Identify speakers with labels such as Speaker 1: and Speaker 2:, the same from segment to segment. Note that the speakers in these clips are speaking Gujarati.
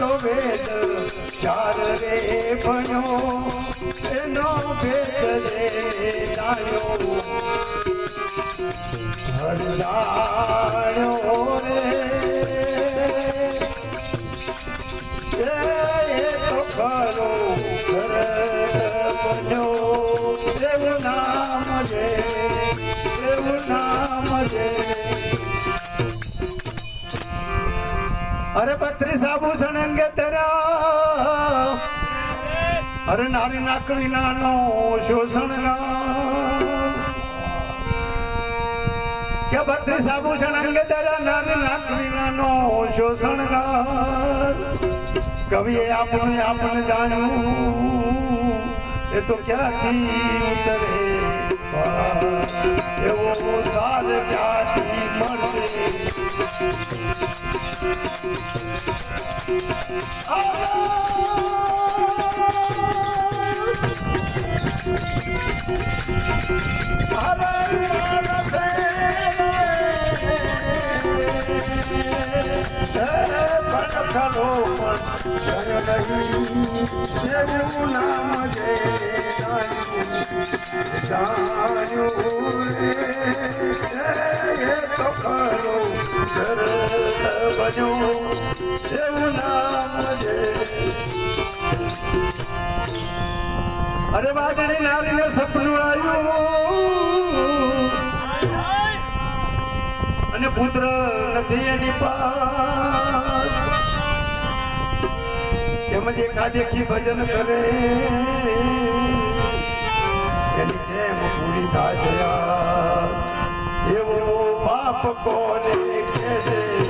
Speaker 1: તો વેદ ચાર રે ભણ્યો એનો ભેદ રે જાણ્યો. હરદાણ્યો રે, એ તો ખરો ઘર એવું નામ છે અરે બત્રીસ આભૂષણ અંગે તેરા. અરે નારી નાકડી નાનો શોષણ કે બત્રીસ આભૂષણ અંગે તેરા, નારી નાકડી નાનો શોષણ કવિએ આપણને આપણે જાણ્યું, એ તો ક્યાંથી ઉતરે? એવો સાર ક્યાંથી મળશે? એવું નામ જે જાણ્યું અરે વાદળી નારીને સપનું આવ્યું. અને પુત્ર નથી એની પાસ. એમ દેખા દેખી ભજન કરે. એની કેમ પૂરી થશે યાર? એવો બાપ કોને કે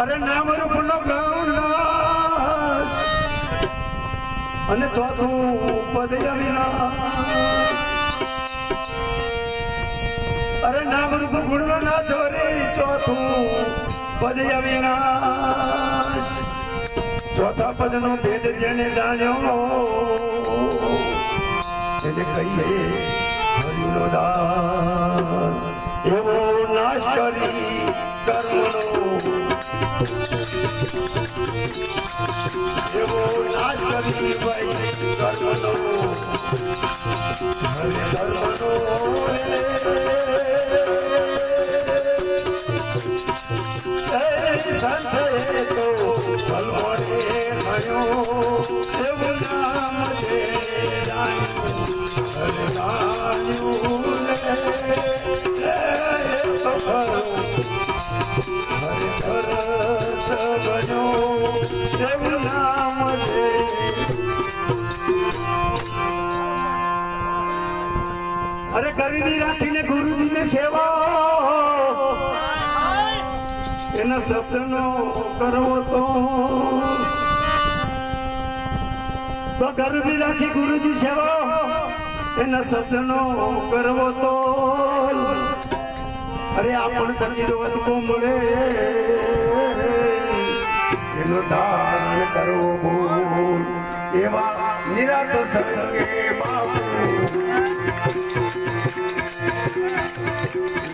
Speaker 1: અરે નામ રૂપનો ગૌનાશ. અને ચોથું પદ અવિનાશ અરે નામ રૂપ ગુણનો ના છોરી ચોથું પદ અવિનાશ ચોથા પદ નો ભેદ જેને જાણ્યો, એને કહીએ હરિનો દાન એવો નાશ કરી કર્મનો એવો નાશ કરી ભાઈ કર્મનો હરે કર્મનો રે સંશય તો ભલવાને મળ્યો ગરીબી ગુરુજી ગુરુજીને સેવા. એના શબ્દનો કરવો તો. તો ગરીબી રાખી ગુરુજી સેવા. એના શબ્દ નો કરવો તો. અરે આપણ તકી જો અદકો મળે. એનો દાન કરવો ભૂલ. એવા નિરાત સંગે બાપુ.